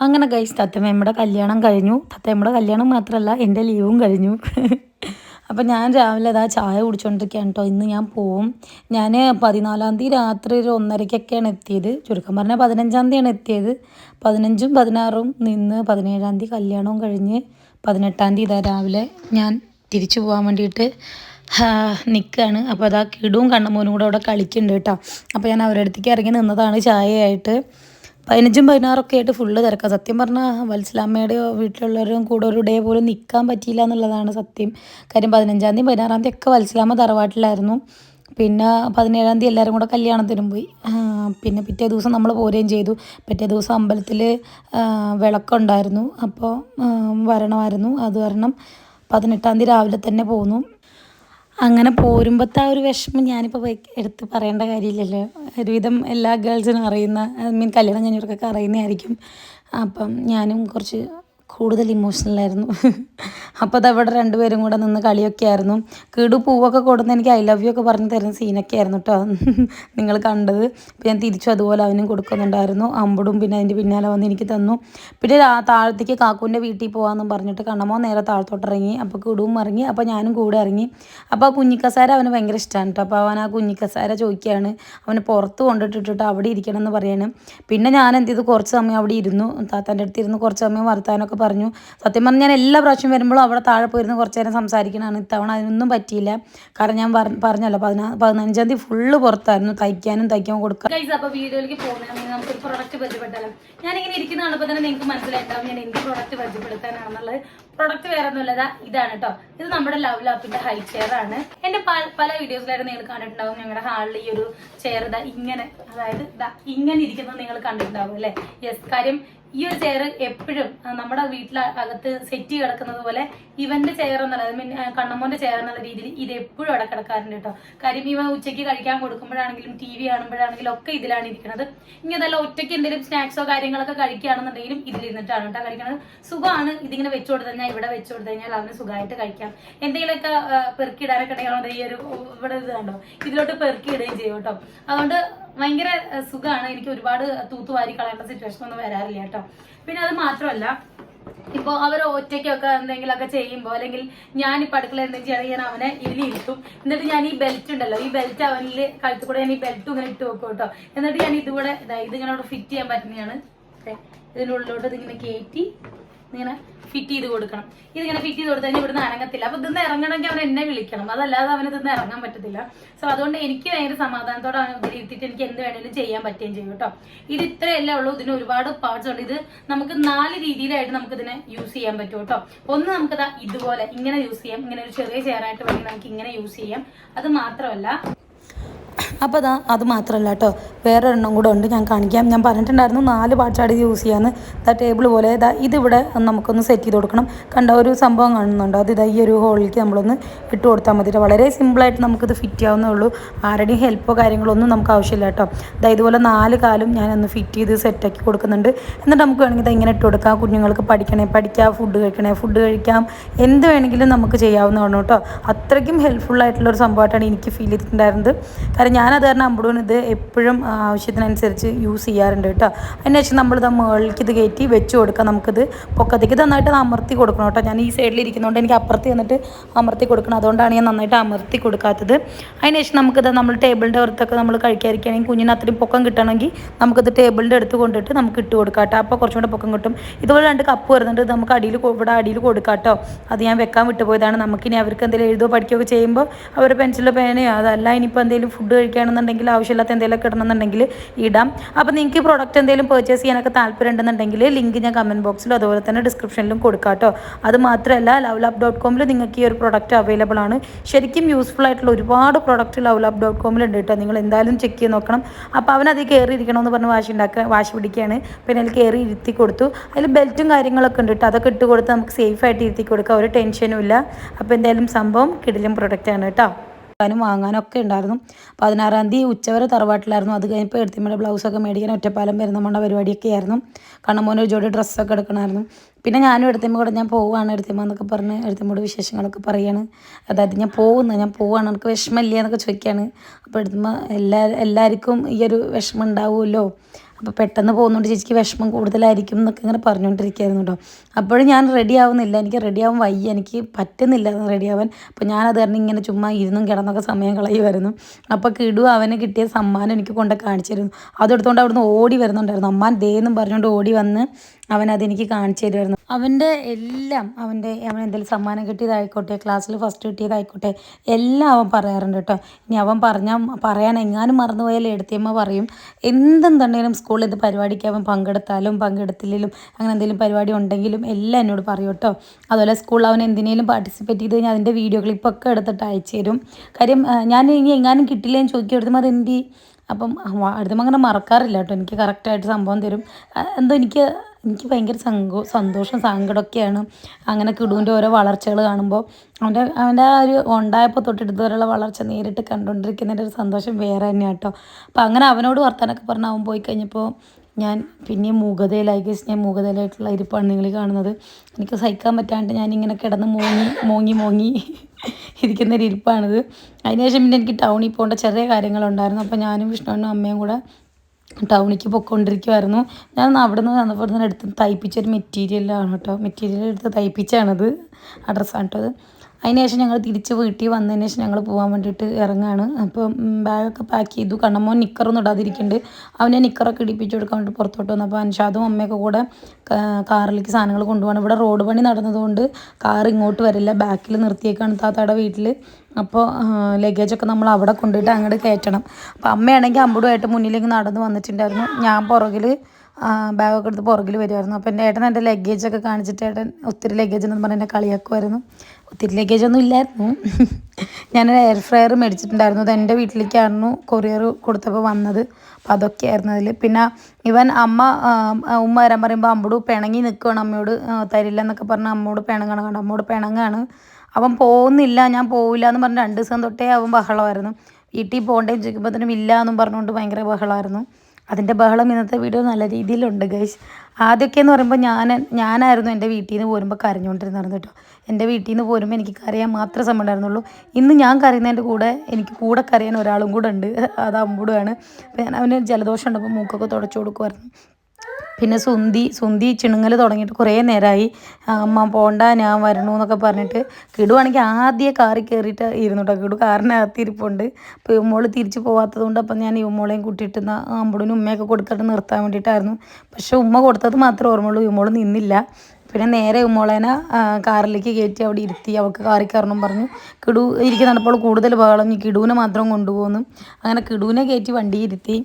അങ്ങനെ ഗൈസ് തത്തമ്മയുടെ കല്യാണം കഴിഞ്ഞു. തത്തമ്മയുടെ കല്യാണം മാത്രമല്ല എന്റെ ലീവും കഴിഞ്ഞു. അപ്പം ഞാൻ രാവിലെ അതാ ചായ കുടിച്ചുകൊണ്ടിരിക്കുകയാണ് കേട്ടോ ഇന്ന് ഞാൻ പോവും. ഞാൻ പതിനാലാം തീയതി രാത്രി ഒരു ഒന്നരയ്ക്കൊക്കെയാണ് എത്തിയത്. ചുരുക്കം പറഞ്ഞാൽ പതിനഞ്ചാം തീയതിയാണ് എത്തിയത്. പതിനഞ്ചും പതിനാറും നിന്ന് പതിനേഴാം തീയതി കല്യാണവും കഴിഞ്ഞ് പതിനെട്ടാം തീയതി ഇതാ രാവിലെ ഞാൻ തിരിച്ചു പോകാൻ വേണ്ടിയിട്ട് നിൽക്കുകയാണ് അപ്പോൾ അതാ കിടും കണ്ണമോനും കൂടെ അവിടെ കളിക്കുന്നുണ്ട് കേട്ടോ അപ്പോൾ ഞാൻ അവരുടെ അടുത്തേക്ക് ഇറങ്ങി നിന്നതാണ് ചായയായിട്ട്. പതിനഞ്ചും പതിനാറൊക്കെ ആയിട്ട് ഫുള്ള് തിരക്കാം. സത്യം പറഞ്ഞാൽ വത്സലാമ്മയുടെയോ വീട്ടിലുള്ളവരും കൂടെ ഒരു ഡേ പോലും നിൽക്കാൻ പറ്റിയില്ല എന്നുള്ളതാണ് സത്യം. കാര്യം പതിനഞ്ചാം തീയതി പതിനാറാം തീയതി ഒക്കെ വത്സലാമ്മ തറവാട്ടിലായിരുന്നു. പിന്നെ പതിനേഴാം തീയതി എല്ലാവരും കൂടെ കല്യാണത്തിനും പോയി. പിന്നെ പിറ്റേ ദിവസം നമ്മൾ പോരുകയും ചെയ്തു. പിറ്റേ ദിവസം അമ്പലത്തിൽ വിളക്കുണ്ടായിരുന്നു. അപ്പോൾ വരണമായിരുന്നു. അത് കാരണം പതിനെട്ടാം തീയതി രാവിലെ തന്നെ പോന്നു. അങ്ങനെ പോരുമ്പത്തെ ആ ഒരു വിഷമം ഞാനിപ്പോൾ എടുത്ത് പറയേണ്ട കാര്യമില്ലല്ലോ. ഒരുവിധം എല്ലാ ഗേൾസിനും അറിയുന്ന ഐ മീൻ കല്യാണം കഴിഞ്ഞവർക്കൊക്കെ അറിയുന്നതായിരിക്കും. അപ്പം ഞാനും കുറച്ച് കൂടുതൽ ഇമോഷണലായിരുന്നു അപ്പോൾ അതവിടെ രണ്ടുപേരും കൂടെ നിന്ന് കളിയൊക്കെ ആയിരുന്നു. കീടു പൂവൊക്കെ കൊടുന്ന് എനിക്ക് ഐ ലവ് യു ഒക്കെ പറഞ്ഞ് തരുന്ന സീനൊക്കെ ആയിരുന്നു കേട്ടോ നിങ്ങൾ കണ്ടത്. അപ്പോൾ ഞാൻ തിരിച്ചു അതുപോലെ അവനും കൊടുക്കുന്നുണ്ടായിരുന്നു. അമ്പടും പിന്നെ അതിന്റെ പിന്നാലെ വന്ന് എനിക്ക് തന്നു. പിന്നെ താഴത്തേക്ക് കാക്കൂന്റെ വീട്ടിൽ പോകാമെന്നും പറഞ്ഞിട്ട് കണ്ണമോ നേരെ താഴത്തോട്ട് ഇറങ്ങി. അപ്പോൾ കിടുവും ഇറങ്ങി. അപ്പോൾ ഞാനും കൂടെ ഇറങ്ങി. അപ്പോൾ ആ കുഞ്ഞിക്കസാര അവന് ഭയങ്കര ഇഷ്ടമാണ് കേട്ടോ അപ്പോൾ അവൻ ആ കുഞ്ഞിക്കസാര ചോദിക്കുകയാണ്. അവന് പുറത്ത് കൊണ്ടിട്ടിട്ട് അവിടെ ഇരിക്കണം എന്ന് പറയാണ്. പിന്നെ ഞാൻ എന്ത് ചെയ്തു? കുറച്ച് സമയം അവിടെ ഇരുന്നു. താത്തന്റെ അടുത്ത് ഇരുന്ന് കുറച്ച് സമയം വർത്താനമൊക്കെ പറഞ്ഞു. സത്യം പറഞ്ഞാൽ ഞാൻ എല്ലാ പ്രാവശ്യം വരുമ്പോഴും അവിടെ താഴെ പോയിരുന്ന് കുറച്ച് നേരം സംസാരിക്കണതാണ്. ഇത്തവണ അതിനൊന്നും പറ്റിയില്ല. കാരണം ഞാൻ പറഞ്ഞല്ലോ പതിനാ പതിനഞ്ചാം തീയതി ഫുള്ള് പുറത്തായിരുന്നു. തയ്ക്കാനും തയ്ക്കാൻ കൊടുക്കാൻ. ഗൈസ് അപ്പോൾ വീഡിയോയിലേക്ക് പോകുന്നതിന് നമുക്ക് ഒരു പ്രൊഡക്റ്റ് പരിചയപ്പെട്ടാലും ഞാനിങ്ങനെ ഇരിക്കുന്ന കാണുമ്പോൾ തന്നെ നിങ്ങൾക്ക് മനസ്സിലായിട്ടാവും ഞാൻ എനിക്ക് പ്രൊഡക്റ്റ് പരിചയപ്പെടുത്താനാണെന്നുള്ളത്. പ്രൊഡക്റ്റ് വേറെ ഒന്നുമില്ല. ഇതാണ് കേട്ടോ ഇത് നമ്മുടെ ലവ് ലാപ്പിന്റെ ഹൈ ചെയർ ആണ്. എന്റെ പല വീഡിയോസിലായിട്ട് നിങ്ങൾ കണ്ടിട്ടുണ്ടാവും. ഞങ്ങളുടെ ഹാളിൽ ഈ ഒരു ചെയർ ഇതാ ഇങ്ങനെ അതായത് ഇതാ ഇങ്ങനെ ഇരിക്കുന്നത് നിങ്ങൾ കണ്ടിട്ടുണ്ടാവും അല്ലേ? യെസ് കാര്യം ഈ ഒരു ചെയർ എപ്പോഴും നമ്മുടെ വീട്ടിൽ അകത്ത് സെറ്റ് കിടക്കുന്നത് പോലെ ഇവന്റെ ചെയർ എന്നുള്ളത് മീൻ കണ്ണമ്മോന്റെ ചെയർ എന്നുള്ള രീതിയിൽ ഇത് എപ്പോഴും അവിടെ കിടക്കാറുണ്ട് കേട്ടോ. കാര്യം ഇവ ഉച്ചയ്ക്ക് കഴിക്കാൻ കൊടുക്കുമ്പോഴാണെങ്കിലും ടി വി കാണുമ്പോഴാണെങ്കിലും ഒക്കെ ഇതിലാണ് ഇരിക്കുന്നത്. ഇങ്ങനെ അതല്ല ഒറ്റയ്ക്ക് എന്തെങ്കിലും സ്നാക്സോ കാര്യങ്ങളൊക്കെ കഴിക്കുകയാണെന്നുണ്ടെങ്കിലും ഇതിലിരുന്നിട്ടാണ് കേട്ടോ കഴിക്കുന്നത്. സുഖമാണ് ഇതിങ്ങനെ വെച്ചു കൊടുത്തു കഴിഞ്ഞാൽ ഇവിടെ വെച്ചു കൊടുത്തു കഴിഞ്ഞാൽ അവന് സുഖമായിട്ട് കഴിക്കാം. എന്തെങ്കിലുമൊക്കെ പെറുക്കിയിടാനൊക്കെ ഉണ്ടെങ്കിൽ ഈ ഒരു ഇവിടെ ഇത് കണ്ടോ? ഇതിലോട്ട് പെറുക്കിയിടുകയും ചെയ്യും കേട്ടോ. അതുകൊണ്ട് ഭയങ്കര സുഖമാണ് എനിക്ക് ഒരുപാട് തൂത്തുവാരി കളയേണ്ട സിറ്റുവേഷൻ ഒന്നും വരാറില്ല കേട്ടോ. പിന്നെ അത് മാത്രമല്ല ഇപ്പൊ അവർ ഒറ്റയ്ക്കൊക്കെ എന്തെങ്കിലുമൊക്കെ ചെയ്യുമ്പോൾ അല്ലെങ്കിൽ ഞാൻ ഇപ്പൊ അടുക്കള എന്തെങ്കിലും ചെയ്യണമെങ്കിൽ ഞാൻ അവനെ ഇതിലിരിക്കും എന്നിട്ട് ഞാൻ ഈ ബെൽറ്റ് ഉണ്ടല്ലോ ഈ ബെൽറ്റ് അവനിൽ കഴുത്തിൽ കൂടെ ഞാൻ ഈ ബെൽറ്റ് ഇങ്ങനെ ഇട്ട് വെക്കും കേട്ടോ. എന്നിട്ട് ഞാൻ ഇതുകൂടെ ഇതാ ഇതിങ്ങനെ ഫിറ്റ് ചെയ്യാൻ പറ്റുന്നതാണ്. ഇതിനുള്ളിലോട്ട് ഇതിങ്ങനെ കയറ്റി ഇങ്ങനെ ഫിറ്റ് ചെയ്ത് കൊടുക്കണം. ഇതിങ്ങനെ ഫിറ്റ് ചെയ്ത് കൊടുത്തു കഴിഞ്ഞാൽ ഇവിടുന്ന് ഇറങ്ങത്തില്ല അപ്പൊ ഇതിന്ന് ഇറങ്ങണമെങ്കിൽ അവൻ എന്നെ വിളിക്കണം. അതല്ലാതെ അവന് ഇതിന്ന് ഇറങ്ങാൻ പറ്റത്തില്ല. സോ അതുകൊണ്ട് എനിക്ക് ഭയങ്കര സമാധാനത്തോടെ അവൻ ഉപയോഗിച്ചിട്ട് എനിക്ക് എന്ത് വേണേലും ചെയ്യാൻ പറ്റുകയും ചെയ്യും കേട്ടോ. ഇത് ഇത്രയല്ലേ ഉള്ളൂ. ഇതിന് ഒരുപാട് പാർട്സ് ഉണ്ട്. ഇത് നമുക്ക് നാല് രീതിയിലായിട്ട് നമുക്ക് ഇതിനെ യൂസ് ചെയ്യാൻ പറ്റും കേട്ടോ. ഒന്ന് നമുക്ക് ദാ ഇതുപോലെ ഇങ്ങനെ യൂസ് ചെയ്യാം. ഇങ്ങനെ ഒരു ചെറിയ ചെയറായിട്ട് വേണമെങ്കിൽ നമുക്ക് ഇങ്ങനെ യൂസ് ചെയ്യാം. അത് മാത്രമല്ല അപ്പോൾ അതാ അത് മാത്രമല്ല കേട്ടോ വേറെ എണ്ണം കൂടെ ഉണ്ട് ഞാൻ കാണിക്കാം. ഞാൻ പറഞ്ഞിട്ടുണ്ടായിരുന്നു നാല് പാട്ടാടി യൂസ് ചെയ്യാന്ന്. ഇതാ ടേബിൾ പോലെ ഇതാ ഇതിവിടെ നമുക്കൊന്ന് സെറ്റ് ചെയ്ത് കൊടുക്കണം. കണ്ട ഒരു സംഭവം കാണുന്നുണ്ടോ? അത് ഇതാ ഈ ഒരു ഹോളിലേക്ക് നമ്മളൊന്ന് ഇട്ട് കൊടുത്താൽ മതി. വളരെ സിമ്പിളായിട്ട് നമുക്കിത് ഫിറ്റ് ചെയ്യാവുന്നേ ഉള്ളൂ. ആരുടെയും ഹെൽപ്പോ കാര്യങ്ങളൊന്നും നമുക്ക് ആവശ്യമില്ല കേട്ടോ ഇതാ ഇതുപോലെ നാല് കാലും ഞാൻ ഒന്ന് ഫിറ്റ് ചെയ്ത് സെറ്റാക്കി കൊടുക്കുന്നുണ്ട്. എന്നിട്ട് നമുക്ക് വേണമെങ്കിൽ ഇങ്ങനെ ഇട്ട് കൊടുക്കാം. കുഞ്ഞുങ്ങൾക്ക് പഠിക്കണേ പഠിക്കാം ഫുഡ് കഴിക്കണേ ഫുഡ് കഴിക്കാം. എന്ത് വേണമെങ്കിലും നമുക്ക് ചെയ്യാവുന്നതാണ് കേട്ടോ അത്രയ്ക്കും ഒരു സംഭവമായിട്ടാണ് എനിക്ക് ഫീൽ ചെയ്തിട്ടുണ്ടായിരുന്നത്. കാരണം ഞാനത് കാരണം അമ്പടൂന് ഇത് എപ്പോഴും ആവശ്യത്തിനനുസരിച്ച് യൂസ് ചെയ്യാറുണ്ട് കേട്ടോ. അതിന് നമ്മൾ നമ്മളിത് മുകളിലേക്ക് ഇത് കയറ്റി വെച്ച് കൊടുക്കാം. നമുക്കിത് പൊക്കത്തേക്ക് നന്നായിട്ട് അമർത്തി കൊടുക്കണം കേട്ടോ. ഞാൻ ഈ സൈഡിൽ ഇരിക്കുന്നതുകൊണ്ട് എനിക്ക് അപ്പുറത്ത് ചെന്നിട്ട് അമർത്തി കൊടുക്കണം. അതുകൊണ്ടാണ് ഞാൻ നന്നായിട്ട് അമർത്തി കൊടുക്കാത്തത്. അതിന് ശേഷം നമുക്കിത് നമ്മൾ ടേബിളിന്റെ പുറത്തൊക്കെ നമ്മൾ കഴിക്കാതിരിക്കുകയാണെങ്കിൽ കുഞ്ഞിന് അത്രയും പൊക്കം കിട്ടണമെങ്കിൽ നമുക്കിത് ടേബിളിന്റെ അടുത്ത് കൊണ്ടിട്ട് നമുക്ക് ഇട്ട് കൊടുക്കാം കേട്ടോ. അപ്പോൾ കുറച്ചും കൂടെ പൊക്കം കിട്ടും. ഇതുപോലെ രണ്ട് കപ്പ് വരുന്നുണ്ട്. നമുക്ക് അടിയിൽ ഇവിടെ അടിയിൽ കൊടുക്കാം കേട്ടോ. അത് ഞാൻ വെക്കാൻ വിട്ടുപോയതാണ്. നമുക്കിനി അവർക്ക് എന്തെങ്കിലും എഴുതോ പഠിക്കുകയൊക്കെ ചെയ്യുമ്പോൾ അവർ പെൻസിലോ പേനയോ അതല്ല ഇനിയിപ്പോൾ എന്തെങ്കിലും ഫുഡ് കഴിക്കുകയാണെന്നുണ്ടെങ്കിൽ ആവശ്യമില്ലാത്ത എന്തെങ്കിലുമൊക്കെ ഇടണമെന്നുണ്ടെങ്കിൽ ഇടാം. അപ്പോൾ നിങ്ങൾക്ക് ഈ പ്രോഡക്റ്റ് എന്തെങ്കിലും പർച്ചേസ് ചെയ്യാനൊക്കെ താല്പര്യം ഉണ്ടെന്നുണ്ടെങ്കിൽ ലിങ്ക് ഞാൻ കമന്റ് ബോക്സിലും അതുപോലെ തന്നെ ഡിസ്ക്രിപ്ഷനിലും കൊടുക്കാം കേട്ടോ. അത് മാത്രമല്ല ലവ് ഡോട്ട് കോമിൽ നിങ്ങൾക്ക് ഈ ഒരു പ്രോഡക്റ്റ് അവൈലബിൾ ആണ്. ശരിക്കും യൂസ്ഫുൾ ആയിട്ടുള്ള ഒരുപാട് പ്രോഡക്റ്റ് ലവ് ലാബ് ഡോട്ട് കോമിൽ ഉണ്ട് കേട്ടോ. നിങ്ങൾ എന്തായാലും ചെക്ക് ചെയ്ത് നോക്കണം. അപ്പോൾ അവൻ അതിൽ കയറി ഇരിക്കണമെന്ന് പറഞ്ഞ് വാശി ഉണ്ടാക്കുക വാശി പിടിക്കുകയാണ്. പിന്നെ അതിൽ കയറി ഇരുത്തി കൊടുത്തു. അതിൽ ബെൽറ്റും കാര്യങ്ങളൊക്കെ ഉണ്ട് കേട്ടോ. അതൊക്കെ ഇട്ട് കൊടുത്ത് നമുക്ക് സേഫായിട്ട് ഇരുത്തി കൊടുക്കാം. ഒരു ടെൻഷനും ഇല്ല. അപ്പോൾ എന്തായാലും സംഭവം കിടിലും പ്രൊഡക്റ്റാണ് കേട്ടോ. വാങ്ങാനും ഒക്കെ ഉണ്ടായിരുന്നു. പതിനാറാം തീയതി ഉച്ചവരെ തറവാട്ടിലായിരുന്നു. അത് കഴിഞ്ഞപ്പോൾ എടുത്തിമ്മയുടെ ബ്ലൗസൊക്കെ മേടിക്കാൻ ഒറ്റപ്പാലം പെരുന്നമ്മണ്ട പരിപാടിയൊക്കെ ആയിരുന്നു. കണ്ണമോന് ഒരു ജോഡി ഡ്രസ്സൊക്കെ എടുക്കണമായിരുന്നു പിന്നെ ഞാനും എടുത്തിമ്മ കൂടെ ഞാൻ പോവുകയാണ് എടുത്തിമ്മ എന്നൊക്കെ പറഞ്ഞ് എടുത്തിമ്മയുടെ വിശേഷങ്ങളൊക്കെ പറയാണ്. അതായത് ഞാൻ പോകുന്നു ഞാൻ പോവുകയാണ് എനിക്ക് വിഷമമില്ല എന്നൊക്കെ ചോദിക്കുകയാണ് അപ്പോൾ എടുത്തുമ്പോൾ എല്ലാ എല്ലാവർക്കും ഈ ഒരു വിഷമം ഉണ്ടാവുമല്ലോ. അപ്പോൾ പെട്ടെന്ന് പോകുന്നുണ്ട് ചേച്ചിക്ക് വിഷമം കൂടുതലായിരിക്കും എന്നൊക്കെ ഇങ്ങനെ പറഞ്ഞുകൊണ്ടിരിക്കുകയായിരുന്നു കേട്ടോ അപ്പോഴും ഞാൻ റെഡി ആവുന്നില്ല. എനിക്ക് റെഡി ആവാൻ വയ്യ. എനിക്ക് പറ്റുന്നില്ല റെഡി ആവാൻ. അപ്പോൾ ഞാനത് കാരണം ഇങ്ങനെ ചുമ്മാ ഇരുന്നും കിടന്നൊക്കെ സമയം കളയുമായിരുന്നു. അപ്പോൾ കിടു അവന് കിട്ടിയ സമ്മാനം എനിക്ക് കൊണ്ട് കാണിച്ചിരുന്നു. അതെടുത്തുകൊണ്ട് അവിടുന്ന് ഓടി വരുന്നുണ്ടായിരുന്നു. അമ്മാൻ ദേ എന്നും പറഞ്ഞുകൊണ്ട് ഓടി വന്ന് അവൻ അതെനിക്ക് കാണിച്ചു തരുമായിരുന്നു. അവന്റെ എല്ലാം അവന്റെ അവൻ എന്തെങ്കിലും സമ്മാനം കിട്ടിയതായിക്കോട്ടെ ക്ലാസ്സിൽ ഫസ്റ്റ് കിട്ടിയതായിക്കോട്ടെ എല്ലാം അവൻ പറയാറുണ്ട് കേട്ടോ. ഇനി അവൻ പറഞ്ഞാൽ പറയാൻ എങ്ങാനും മറന്നുപോയാൽ എടുത്തിയമ്മ പറയും. എന്തെന്നുണ്ടെങ്കിലും സ്കൂളിൽ ഇത് പരിപാടിക്ക് അവൻ പങ്കെടുത്താലും പങ്കെടുത്തില്ലെങ്കിലും അങ്ങനെ എന്തെങ്കിലും പരിപാടി ഉണ്ടെങ്കിലും എല്ലാം എന്നോട് പറയും കേട്ടോ. അതുപോലെ സ്കൂളിൽ അവൻ എന്തിനേലും പാർട്ടിസിപ്പേറ്റ് ചെയ്ത് കഴിഞ്ഞാൽ അതിന്റെ വീഡിയോ ക്ലിപ്പൊക്കെ എടുത്തിട്ട് അയച്ചു തരും. കാര്യം ഞാൻ ഇനി എങ്ങാനും കിട്ടില്ല എന്ന് ചോദിക്കും അതെന്തി അപ്പം അടുത്തുമ്പോൾ അങ്ങനെ മറക്കാറില്ല കേട്ടോ. എനിക്ക് കറക്റ്റായിട്ട് സംഭവം തരും. എന്തോ എനിക്ക് എനിക്ക് ഭയങ്കര സങ്കോ സന്തോഷം സങ്കടമൊക്കെയാണ്. അങ്ങനെ കിടുവിന്റെ ഓരോ വളർച്ചകൾ കാണുമ്പോൾ അവന്റെ അവന്റെ ആ ഒരു ഉണ്ടായപ്പോൾ തൊട്ട് വരെയുള്ള വളർച്ച നേരിട്ട് കണ്ടുകൊണ്ടിരിക്കുന്നതിന്റെ ഒരു സന്തോഷം വേറെ തന്നെയാണ് കേട്ടോ. അപ്പോൾ അങ്ങനെ അവനോട് വർത്താനൊക്കെ പറഞ്ഞ് അവൻ പോയി കഴിഞ്ഞപ്പോൾ ഞാൻ പിന്നെ മൂകതയിലായി. ഗസ് ഞാൻ മൂകതയിലായിട്ടുള്ള ഇരിപ്പാണ് നിങ്ങൾ കാണുന്നത്. എനിക്ക് സഹിക്കാൻ പറ്റാണ്ട് ഞാൻ ഇങ്ങനെ കിടന്ന് മോങ്ങി മോങ്ങി മോങ്ങി ഇരിക്കുന്ന ഒരു ഇരിപ്പാണിത് അതിനുശേഷം പിന്നെ എനിക്ക് ടൗണിൽ പോകേണ്ട ചെറിയ കാര്യങ്ങളുണ്ടായിരുന്നു. അപ്പോൾ ഞാനും വിഷ്ണുവിനും അമ്മയും കൂടെ ടൗണിലേക്ക് പൊയ്ക്കൊണ്ടിരിക്കുമായിരുന്നു ഞാൻ അവിടെ നിന്ന് വന്നപ്പോൾ തന്നെ എടുത്ത് തയ്പ്പിച്ചൊരു മെറ്റീരിയലാണ് കേട്ടോ മെറ്റീരിയൽ എടുത്ത് തയ്പ്പിച്ചാണത്. ആ ഡ്രസ്സാണ് കേട്ടോ അത് അതിന് ശേഷം ഞങ്ങൾ തിരിച്ച് വീട്ടിൽ വന്നതിന് ശേഷം ഞങ്ങൾ പോകാൻ വേണ്ടിയിട്ട് ഇറങ്ങുകയാണ് അപ്പം ബാഗൊക്കെ പാക്ക് ചെയ്തു. കാരണം മോൻ നിക്കറൊന്നും ഇടാതിരിക്കുന്നുണ്ട് അവനെ നിക്കറൊക്കെ ഇടിപ്പിച്ച് കൊടുക്കാൻ വേണ്ടി പുറത്തോട്ട് വന്നു. അപ്പോൾ അൻഷാദും അമ്മയൊക്കെ കൂടെ കാറിലേക്ക് സാധനങ്ങൾ കൊണ്ടുപോകണം ഇവിടെ റോഡ് പണി നടന്നതുകൊണ്ട് കാർ ഇങ്ങോട്ട് വരില്ല. ബാക്കിൽ നിർത്തിയേക്കാണ് താത്താടെ വീട്ടിൽ അപ്പോൾ ലഗേജൊക്കെ നമ്മൾ അവിടെ കൊണ്ടുപോയിട്ട് അങ്ങോട്ട് കയറ്റണം. അപ്പോൾ അമ്മയാണെങ്കിൽ അമ്പടുമായിട്ട് മുന്നിലേക്ക് നടന്ന് വന്നിട്ടുണ്ടായിരുന്നു. ഞാൻ പുറകിൽ ബാഗൊക്കെ എടുത്ത് പുറകിൽ വരുമായിരുന്നു അപ്പോൾ എന്റെ ഏട്ടൻ എന്റെ ലഗേജൊക്കെ കാണിച്ചിട്ട് ഏട്ടൻ ഒത്തിരി ലഗേജ് എന്ന് പറഞ്ഞ് എന്നെ കളിയാക്കുമായിരുന്നു ഒത്തിരി ലഗേജ് ഒന്നും ഇല്ലായിരുന്നു. ഞാനൊരു എയർ ഫ്രയർ മേടിച്ചിട്ടുണ്ടായിരുന്നു. അത് എന്റെ വീട്ടിലേക്കായിരുന്നു കൊറിയർ കൊടുത്തപ്പോൾ വന്നത്. അപ്പോൾ അതൊക്കെയായിരുന്നു അതിൽ പിന്നെ ഇവൻ അമ്മ ഉമ്മ വരാൻ പറയുമ്പോൾ അമ്മോട് പിണങ്ങി നിൽക്കുകയാണ് അമ്മയോട് തരില്ല എന്നൊക്കെ പറഞ്ഞ് അമ്മോട് പിണങ്ങണം കണ്ട? അമ്മോട് പിണങ്ങാണ് അവൻ പോകുന്നില്ല. ഞാൻ പോവില്ല എന്ന് പറഞ്ഞ് രണ്ട് ദിവസം തൊട്ടേ അവൻ ബഹളമായിരുന്നു. വീട്ടിൽ പോകണ്ടേ ചോദിക്കുമ്പോൾ തന്നെ ഇല്ല എന്നും പറഞ്ഞുകൊണ്ട് ഭയങ്കര ബഹളമായിരുന്നു. അതിന്റെ ബഹളം ഇന്നത്തെ വീഡിയോ നല്ല രീതിയിലുണ്ട് ഗൈസ് ആദ്യമൊക്കെ എന്ന് പറയുമ്പോൾ ഞാൻ ഞാനായിരുന്നു എന്റെ വീട്ടിൽ നിന്ന് പോരുമ്പോൾ കരഞ്ഞുകൊണ്ടിരുന്നായിരുന്നു കേട്ടോ. എന്റെ വീട്ടിൽ നിന്ന് പോരുമ്പോൾ എനിക്ക് കരയാൻ മാത്രമേ സമയം ഉണ്ടായിരുന്നുള്ളൂ ഇന്ന് ഞാൻ കരയുന്നതിന്റെ കൂടെ എനിക്ക് കൂടെ കരയാൻ ഒരാളും കൂടെ ഉണ്ട്. അത് അമ്പൂടുമാണ് അപ്പോൾ ഞാൻ അവന് ജലദോഷം ഉണ്ടപ്പോൾ മൂക്കൊക്കെ തുടച്ചു കൊടുക്കുമായിരുന്നു. പിന്നെ സുന്തി സുന്തി ചിണുങ്ങൽ തുടങ്ങിയിട്ട് കുറേ നേരമായി അമ്മ പോണ്ട ഞാൻ വരണു എന്നൊക്കെ പറഞ്ഞിട്ട് കിടുവാണെങ്കിൽ ആദ്യം കാറി കയറിയിട്ട് ഇരുന്നു കേട്ടോ കിടു കാറിനകത്ത് ഇരിപ്പുണ്ട്. അപ്പോൾ ഇവമോൾ തിരിച്ച് പോകാത്തത് കൊണ്ട് അപ്പം ഞാൻ ഇവമോളെയും കൂട്ടിയിട്ട് അമ്പളിനും ഉമ്മയൊക്കെ കൊടുത്തിട്ട് നിർത്താൻ വേണ്ടിയിട്ടായിരുന്നു. പക്ഷേ ഉമ്മ കൊടുത്തത് മാത്രമേ ഓർമ്മയുള്ളൂ. ഇവമോൾ നിന്നില്ല. പിന്നെ നേരെ ഉമ്മോളേനെ കാറിലേക്ക് കയറ്റി അവിടെ ഇരുത്തി അവൾക്ക് കാറി കയറണം പറഞ്ഞു. കിടു ഇരിക്കുന്നപ്പോൾ കൂടുതൽ ബഹളം. കിടുവിനെ മാത്രം കൊണ്ടുപോകുന്നു. അങ്ങനെ കിടുവിനെ കയറ്റി വണ്ടി ഇരുത്തി.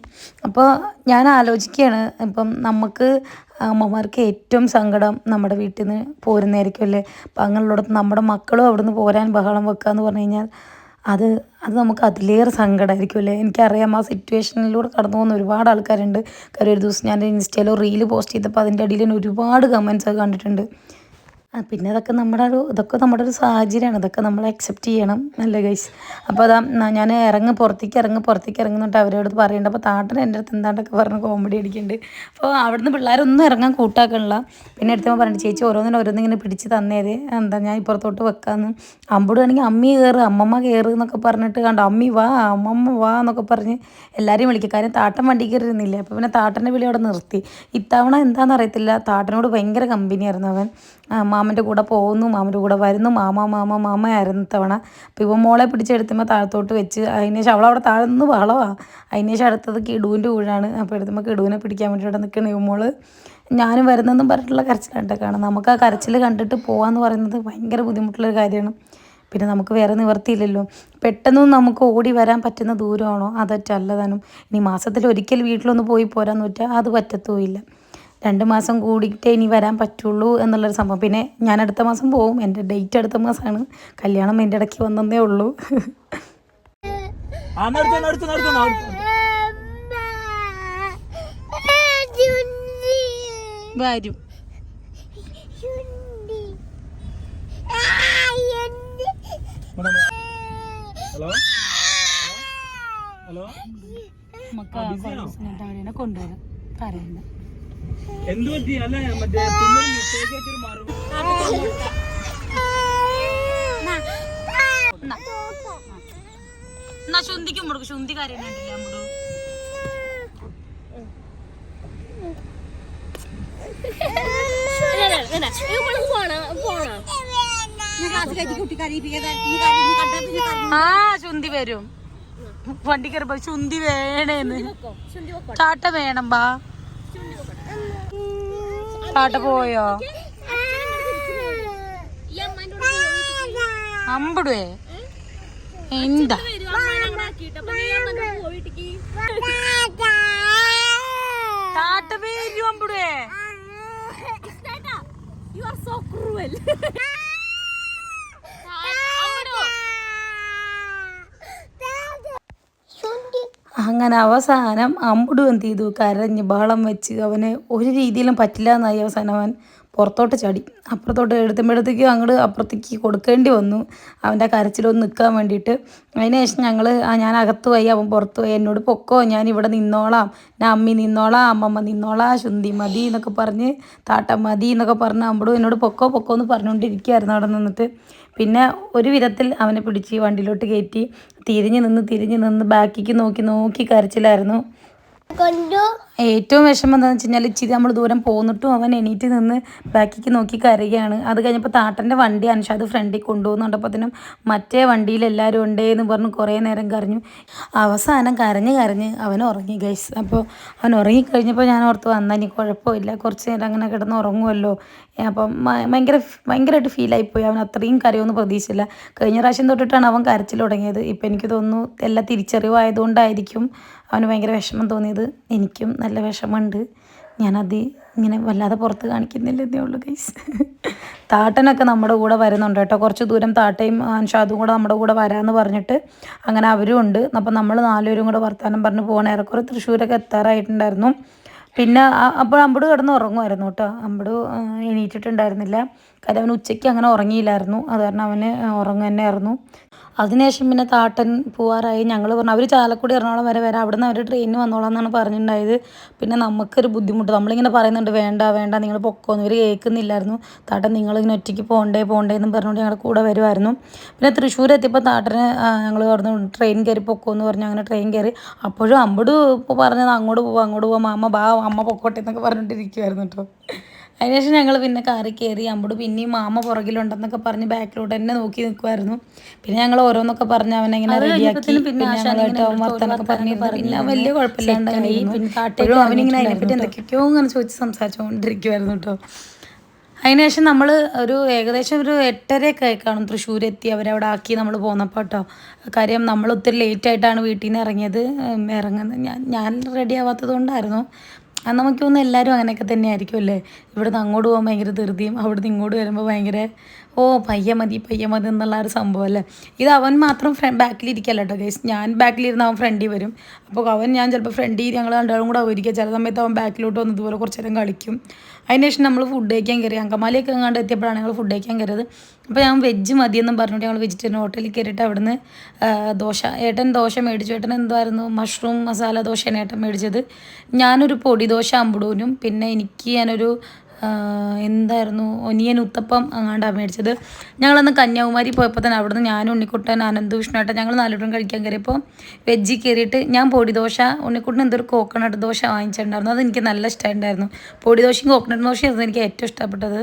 അപ്പോൾ ഞാൻ ആലോചിക്കുകയാണ് ഇപ്പം നമുക്ക് അമ്മമാർക്ക് ഏറ്റവും സങ്കടം നമ്മുടെ വീട്ടിൽ നിന്ന് പോരുന്നതായിരിക്കും അല്ലേ? അപ്പം അങ്ങനെയുള്ളിടത്ത് നമ്മുടെ മക്കളും അവിടെ നിന്ന് പോരാൻ ബഹളം വെക്കുക എന്ന് പറഞ്ഞു കഴിഞ്ഞാൽ അത് അത് നമുക്ക് അതിലേറെ സങ്കടമായിരിക്കും അല്ലേ? എനിക്കറിയാം ആ സിറ്റുവേഷനിലൂടെ കടന്നു പോകുന്ന ഒരുപാട് ആൾക്കാരുണ്ട്. കാര്യം ഒരു ദിവസം ഞാൻ ഇൻസ്റ്റയിലോ റീൽ പോസ്റ്റ് ചെയ്തപ്പോൾ അതിന്റെ അടിയിൽ തന്നെ ഒരുപാട് കമൻസ് കണ്ടിട്ടുണ്ട്. പിന്നെ അതൊക്കെ നമ്മുടെ ഒരു ഇതൊക്കെ നമ്മുടെ ഒരു സാഹചര്യമാണ്. ഇതൊക്കെ നമ്മൾ അക്സെപ്റ്റ് ചെയ്യണം അല്ലേ ഗൈസ് അപ്പോൾ അതാ ഞാൻ ഇറങ്ങി പുറത്തേക്ക് ഇറങ്ങി പുറത്തേക്ക് ഇറങ്ങുന്നിട്ട് അവരോട് പറയേണ്ട. അപ്പോൾ താട്ടൻ എന്റെ അടുത്ത് എന്താണ്ടൊക്കെ പറഞ്ഞ് കോമഡി അടിക്കുന്നുണ്ട് അപ്പോൾ അവിടുന്ന് പിള്ളേരൊന്നും ഇറങ്ങാൻ കൂട്ടാക്കണില്ല. പിന്നെ എടുത്തപ്പോൾ പറഞ്ഞു ചേച്ചി ഓരോന്നിനും ഓരോന്നിങ്ങനെ പിടിച്ച് തന്നേത് എന്താ ഞാൻ ഇപ്പുറത്തോട്ട് വെക്കാമെന്ന് അമ്പൂടാണെങ്കിൽ അമ്മി കയറ് അമ്മമ്മ കയറ് എന്നൊക്കെ പറഞ്ഞിട്ട് കണ്ടോ. അമ്മി വാ അമ്മമ്മ വാ എന്നൊക്കെ പറഞ്ഞ് എല്ലാവരെയും വിളിക്കും. കാര്യം താട്ടൻ വണ്ടി കയറിയിരുന്നില്ല? അപ്പോൾ പിന്നെ താട്ടന്റെ വിളി അവിടെ നിർത്തി. ഇത്തവണ എന്താണെന്ന് അറിയത്തില്ല. താട്ടനോട് ഭയങ്കര കമ്പനിയായിരുന്നു അവൻ. മാമന്റെ കൂടെ പോകുന്നു മാമന്റെ കൂടെ വരുന്നു. മാമ മാമ മാമ ആയിരുന്നു തവണ അപ്പോൾ ഇവ മോളെ പിടിച്ചെടുത്തുമ്പോൾ താഴത്തോട്ട് വെച്ച് അതിന് ശേഷം അവളവിടെ താഴെ നിന്ന് ബഹളമാണ് അതിന് ശേഷം അടുത്തത് കിടുവിന്റെ ഊഴാണ് അപ്പോൾ എടുത്തുമ്പോൾ കിടുവിനെ പിടിക്കാൻ വേണ്ടിയിട്ട് നിൽക്കണം ഇവ മോൾ. ഞാനും വരുന്നതെന്നും പറഞ്ഞിട്ടുള്ള കരച്ചിൽ കാണാം നമുക്ക് ആ കരച്ചിൽ കണ്ടിട്ട് പോകാമെന്ന് പറയുന്നത് ഭയങ്കര ബുദ്ധിമുട്ടുള്ളൊരു കാര്യമാണ്. പിന്നെ നമുക്ക് വേറെ നിവർത്തിയില്ലല്ലോ പെട്ടെന്നൊന്നും നമുക്ക് ഓടി വരാൻ പറ്റുന്ന ദൂരമാണോ? അതറ്റല്ലതാനും. ഇനി മാസത്തിൽ ഒരിക്കൽ വീട്ടിലൊന്ന് പോയി പോരാന്ന് വെച്ചാൽ അത് പറ്റത്തുമില്ല രണ്ട് മാസം കൂടിയിട്ടേ ഇനി വരാൻ പറ്റുള്ളൂ എന്നുള്ളൊരു സംഭവം. പിന്നെ ഞാൻ അടുത്ത മാസം പോവും. എന്റെ ഡേറ്റ് അടുത്ത മാസമാണ്. കല്യാണം എന്റെ ഇടയ്ക്ക് വന്നതേ ഉള്ളൂ. വരും. ഹലോ? ഹലോ? കൊണ്ടുവരാം. കരയുന്ന എന്ത് പറ്റി അല്ല മറ്റേ പിന്നെ മെസ്സേജ് വെച്ചൊരു മറുപടി എന്നാ ശുന്തിക്കും മുടുക്കും ശുന്തി കരയുന്നുണ്ടല്ലേ അമ്മടു ആ ചുന്തി വരും. വണ്ടി കയറുമ്പോ ചുന്തി വേണേന്ന്. ചാട്ട വേണം ബാ. ചാട്ട പോയോ അമ്പടുവേ എന്താ വരും അമ്പടുവേ You are so cruel. അങ്ങനെ അവസാനം അമ്പുടു എന്ത് ചെയ്തു? കരഞ്ഞ് ബഹളം വെച്ച് അവന് ഒരു രീതിയിലും പറ്റില്ല എന്നായി അവസാനം അവൻ പുറത്തോട്ട് ചാടി. അപ്പുറത്തോട്ട് എടുത്തുമ്പോഴത്തേക്കും അങ്ങോട്ട് അപ്പുറത്തേക്ക് കൊടുക്കേണ്ടി വന്നു. അവന്റെ കരച്ചിലൊന്ന് നിൽക്കാൻ വേണ്ടിയിട്ട്. അതിന് ശേഷം ഞങ്ങൾ ഞാൻ അകത്ത് പോയി അവൻ പുറത്ത് പോയി എന്നോട് പൊക്കോ ഞാൻ ഇവിടെ നിന്നോളാം. ഞാൻ അമ്മി നിന്നോളാം അമ്മമ്മ നിന്നോളാം ശുന്തി മതി എന്നൊക്കെ പറഞ്ഞ് താട്ട മതി എന്നൊക്കെ പറഞ്ഞ് അമ്പടും എന്നോട് പൊക്കോ പൊക്കോ എന്ന് പറഞ്ഞുകൊണ്ടിരിക്കുകയായിരുന്നു അവിടെ നിന്നിട്ട്. പിന്നെ ഒരു വിധത്തിൽ അവനെ പിടിച്ച് വണ്ടിയിലോട്ട് കയറ്റി തിരിഞ്ഞ് നിന്ന് തിരിഞ്ഞ് നിന്ന് ബാക്കിക്ക് നോക്കി നോക്കി കരച്ചിലായിരുന്നു. ഏറ്റവും വിഷമം എന്താണെന്ന് വെച്ച് കഴിഞ്ഞാൽ ഇച്ചിരി നമ്മൾ ദൂരം പോന്നിട്ടും അവൻ എണീറ്റ് നിന്ന് ബാക്കിക്ക് നോക്കി കരയുകയാണ്. അത് കഴിഞ്ഞപ്പോൾ താട്ടന്റെ വണ്ടി അൻഷാദ് ഫ്രണ്ടിൽ കൊണ്ടുപോകുന്നുണ്ടപ്പോഴത്തേനും മറ്റേ വണ്ടിയിൽ എല്ലാവരും ഉണ്ടേ എന്ന് പറഞ്ഞ് കുറേ നേരം കരഞ്ഞു. അവസാനം കരഞ്ഞ് കരഞ്ഞ് അവൻ ഉറങ്ങി ഗൈസ് അപ്പോൾ അവൻ ഉറങ്ങിക്കഴിഞ്ഞപ്പോൾ ഞാൻ ഓർത്ത് വന്നാൽ ഇനി കുഴപ്പമില്ല കുറച്ച് നേരം അങ്ങനെ കിടന്ന് ഉറങ്ങുമല്ലോ അപ്പം ഭയങ്കര ഭയങ്കരമായിട്ട് ഫീലായിപ്പോയി അവൻ അത്രയും കരയൊന്നും പ്രതീക്ഷിച്ചില്ല. കഴിഞ്ഞ പ്രാവശ്യം തൊട്ടിട്ടാണ് അവൻ കരച്ചിൽ തുടങ്ങിയത്. ഇപ്പം എനിക്ക് തോന്നുന്നു എല്ലാം തിരിച്ചറിവായതുകൊണ്ടായിരിക്കും അവന് ഭയങ്കര വിഷമം തോന്നിയത് എനിക്കും നല്ല വിഷമമുണ്ട്. ഞാനത് ഇങ്ങനെ വല്ലാതെ പുറത്ത് കാണിക്കുന്നില്ലെന്നേ ഉള്ളൂ ഗൈസ് താട്ടനൊക്കെ നമ്മുടെ കൂടെ വരുന്നുണ്ട് കേട്ടോ. കുറച്ച് ദൂരം താട്ടയും അൻഷാദും കൂടെ നമ്മുടെ കൂടെ വരാമെന്ന് പറഞ്ഞിട്ട് അങ്ങനെ അവരും ഉണ്ട്. അപ്പം നമ്മൾ നാലുപേരും കൂടെ വർത്തമാനം പറഞ്ഞ് പോകണ ഏറെക്കുറെ തൃശ്ശൂരൊക്കെ എത്താറായിട്ടുണ്ടായിരുന്നു. പിന്നെ അപ്പോൾ അമ്പട് കിടന്ന് ഉറങ്ങുമായിരുന്നു കേട്ടോ. അമ്പട് എണീറ്റിട്ടുണ്ടായിരുന്നില്ല. കാര്യം അവൻ ഉച്ചയ്ക്ക് അങ്ങനെ ഉറങ്ങിയില്ലായിരുന്നു. അത് കാരണം അവന് ഉറങ്ങുക തന്നെയായിരുന്നു അതിനുശേഷം പിന്നെ താട്ടൻ പോവാറായി. ഞങ്ങൾ പറഞ്ഞു അവർ ചാലക്കുടി എറണാകുളം വരെ വരാം. അവിടെ നിന്ന് അവർ ട്രെയിനിന് വന്നോളാം എന്നാണ് പറഞ്ഞിട്ടുണ്ടായത്. പിന്നെ നമുക്കൊരു ബുദ്ധിമുട്ട്. നമ്മളിങ്ങനെ പറയുന്നുണ്ട് വേണ്ട വേണ്ട നിങ്ങൾ പൊക്കോന്ന്. ഇവർ കേൾക്കുന്നില്ലായിരുന്നു. താട്ടൻ നിങ്ങളിങ്ങനെ ഒറ്റയ്ക്ക് പോകണ്ടേ പോകണ്ടേ എന്നും പറഞ്ഞുകൊണ്ട് ഞങ്ങളുടെ കൂടെ വരുമായിരുന്നു പിന്നെ തൃശ്ശൂർ എത്തിയപ്പോൾ താട്ടന് ഞങ്ങൾ പറഞ്ഞു ട്രെയിൻ കയറി പൊക്കോന്ന് പറഞ്ഞു. അങ്ങനെ ട്രെയിൻ കയറി അപ്പോഴും അമ്പട് പറഞ്ഞത് അങ്ങോട്ട് പോവാം അങ്ങോട്ട് പോവാം അമ്മ ബാ അമ്മ പൊക്കോട്ടെ എന്നൊക്കെ പറഞ്ഞിട്ടിരിക്കുമായിരുന്നു കേട്ടോ അതിനുശേഷം ഞങ്ങൾ പിന്നെ കാറി കയറി അമ്പട് പിന്നെയും മാമ പുറകിലുണ്ടെന്നൊക്കെ പറഞ്ഞ് ബാക്കിലോട്ട് തന്നെ നോക്കി നിൽക്കുമായിരുന്നു പിന്നെ ഞങ്ങൾ ഓരോന്നൊക്കെ പറഞ്ഞ് അവനെങ്ങനെ റെഡിയാക്കി. പിന്നെ വർത്തനൊക്കെ പറഞ്ഞ് പിന്നെ വലിയ കുഴപ്പമില്ലാണ്ട് അപ്പോഴും അവനിങ്ങനെ അതിനെപ്പറ്റി എന്തൊക്കെയൊക്കെയോ ഇങ്ങനെ ചോദിച്ച് സംസാരിച്ചുകൊണ്ടിരിക്കുമായിരുന്നു കേട്ടോ. അതിനുശേഷം നമ്മൾ ഒരു ഏകദേശം ഒരു എട്ടരയൊക്കെ ആയി കാണും തൃശ്ശൂർ എത്തി അവരവിടെ ആക്കി നമ്മൾ പോന്നപ്പോൾ കേട്ടോ. കാര്യം നമ്മൾ ഒത്തിരി ലേറ്റ് ആയിട്ടാണ് വീട്ടിൽ നിന്ന് ഇറങ്ങിയത് ഇറങ്ങുന്നത് ഞാൻ ഞാൻ റെഡി ആവാത്തത് കൊണ്ടായിരുന്നു. അത് നമുക്ക് തോന്നുന്നു എല്ലാവരും അങ്ങനെയൊക്കെ തന്നെ ആയിരിക്കും അല്ലേ? ഇവിടുന്ന് അങ്ങോട്ട് പോകാൻ ഭയങ്കര ധൃതിയും അവിടുന്ന് ഇങ്ങോട്ട് വരുമ്പോൾ ഭയങ്കര ഓ പയ്യ മതി പയ്യ മതി എന്നുള്ള ഒരു സംഭവം അല്ലേ? ഇത് അവൻ മാത്രം ഫ്രണ്ട് ബാക്കിലിരിക്കല്ല കേട്ടോ ഗൈസ് ഞാൻ ബാക്കിലിരുന്ന് അവൻ ഫ്രണ്ടിൽ വരും. അപ്പോൾ അവൻ ഞാൻ ചിലപ്പോൾ ഫ്രണ്ടിൽ ഞങ്ങൾ രണ്ടാളും കൂടെ അവരിക്കുക ചില സമയത്ത് അവൻ ബാക്കിലോട്ട് വന്ന് ഇതുപോലെ കുറച്ച് നേരം കളിക്കും അതിനുശേഷം നമ്മൾ ഫുഡ് കഴിക്കാൻ കയറി അങ്കമാലിയൊക്കെ എങ്ങാണ്ട് എത്തിയപ്പോഴാണ് ഞങ്ങൾ ഫുഡ് കഴിക്കാൻ കയറിയത് അപ്പോൾ ഞാൻ വെജ് മതിയെന്നും പറഞ്ഞിട്ട് ഞങ്ങൾ വെജിറ്റേറിയൻ ഹോട്ടലിൽ കയറിയിട്ട് അവിടുന്ന് ദോശ ഏട്ടൻ ദോശ മേടിച്ചു. ഏട്ടൻ എന്തായിരുന്നു? മഷ്റൂം മസാല ദോശയാണ് ഏട്ടൻ മേടിച്ചത്. ഞാനൊരു പൊടി ദോശ അമ്പടൂനും. പിന്നെ എനിക്ക് ഞാനൊരു എന്തായിരുന്നു? ഒനിയൻ ഉത്തപ്പം അങ്ങാണ്ടാണ് മേടിച്ചത്. ഞങ്ങളന്ന് കന്യാകുമാരി പോയപ്പോൾ തന്നെ അവിടുന്ന് ഞാനും ഉണ്ണിക്കുട്ടൻ അനന്ത് വിഷ്ണുവേട്ടൻ ഞങ്ങൾ നാലുപേരും കഴിക്കാൻ കയറിയപ്പോൾ വെജ്ജി കയറിയിട്ട് ഞാൻ പൊടി ദോശ ഉണ്ണിക്കുട്ടൻ എന്തൊരു കോക്കനട്ട് ദോശ വാങ്ങിച്ചിട്ടുണ്ടായിരുന്നു. അത് എനിക്ക് നല്ല ഇഷ്ടമുണ്ടായിരുന്നു പൊടി ദോശയും കോക്കനട്ട് ദോശയായിരുന്നു എനിക്ക് ഏറ്റവും ഇഷ്ടപ്പെട്ടത്.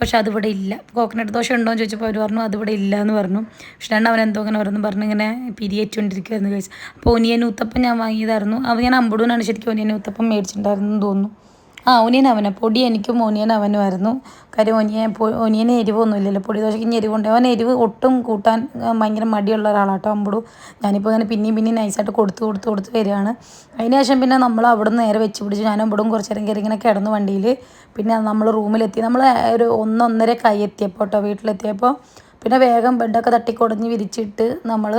പക്ഷെ അതിവിടെ ഇല്ല. കോക്കനട്ട് ദോശ ഉണ്ടോ എന്ന് ചോദിച്ചപ്പോൾ അവർ പറഞ്ഞു അതിവിടെ ഇല്ല എന്ന് പറഞ്ഞു. പക്ഷേ രണ്ട് അവൻ എന്തോ അങ്ങനെ പറഞ്ഞു പറഞ്ഞു ഇങ്ങനെ പിരിയേറ്റുകൊണ്ടിരിക്കുകയായിരുന്നു കഴിച്ചു അപ്പോൾ ഒനിയൻ ഉത്തപ്പം ഞാൻ വാങ്ങിയതായിരുന്നു. അപ്പോൾ ഞാൻ അമ്പടൂനാണ് ശരിക്കും ഒനിയൻ ഉത്തപ്പം മേടിച്ചിട്ടുണ്ടായിരുന്നു എന്ന് തോന്നുന്നു. ആ ഒനിയൻ അവന പൊടി എനിക്കും ഒനിയൻ അവനുമായിരുന്നു കാര്യം ഒനിയൻ ഒനിയന് എരിവൊന്നുമില്ലല്ലോ. പൊടി ദോശയ്ക്ക് ഇനി എരിവുണ്ട്. അവൻ എരിവ് ഒട്ടും കൂട്ടാൻ ഭയങ്കര മടിയുള്ള ഒരാളാട്ടോ അമ്പടു. ഞാനിപ്പോൾ ഇങ്ങനെ പിന്നെയും പിന്നെയും നൈസായിട്ട് കൊടുത്ത് കൊടുത്ത് കൊടുത്ത് വരികയാണ്. അതിന് ശേഷം പിന്നെ നമ്മൾ അവിടെ നിന്ന് നേരെ വെച്ച് പിടിച്ച് ഞാനും അമ്പടും കുറച്ച് നേരം കയറി ഇങ്ങനെ കിടന്നു വണ്ടിയിൽ പിന്നെ നമ്മൾ റൂമിലെത്തി. നമ്മൾ ഒരു ഒന്നൊന്നര കൈ എത്തിയപ്പോൾ കേട്ടോ വീട്ടിലെത്തിയപ്പോൾ പിന്നെ വേഗം ബെഡൊക്കെ തട്ടിക്കൊടഞ്ഞ് വിരിച്ചിട്ട് നമ്മൾ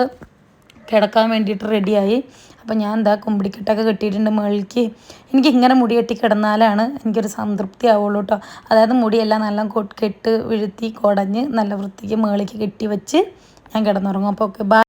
കിടക്കാൻ വേണ്ടിയിട്ട് റെഡിയായി അപ്പം ഞാൻ എന്താ കുമ്പിടിക്കെട്ടൊക്കെ കെട്ടിയിട്ടുണ്ട് മുകളിലേക്ക് എനിക്ക് ഇങ്ങനെ മുടി കെട്ടി കിടന്നാലാണ് എനിക്കൊരു സംതൃപ്തി ആവുള്ളൂ കേട്ടോ അതായത് മുടിയെല്ലാം നല്ല കെട്ട് വീഴ്ത്തി കുടഞ്ഞ് നല്ല വൃത്തിക്ക് മുകളിലേക്ക് കെട്ടി വെച്ച് ഞാൻ കിടന്നുറങ്ങും. അപ്പോൾ ഓക്കെ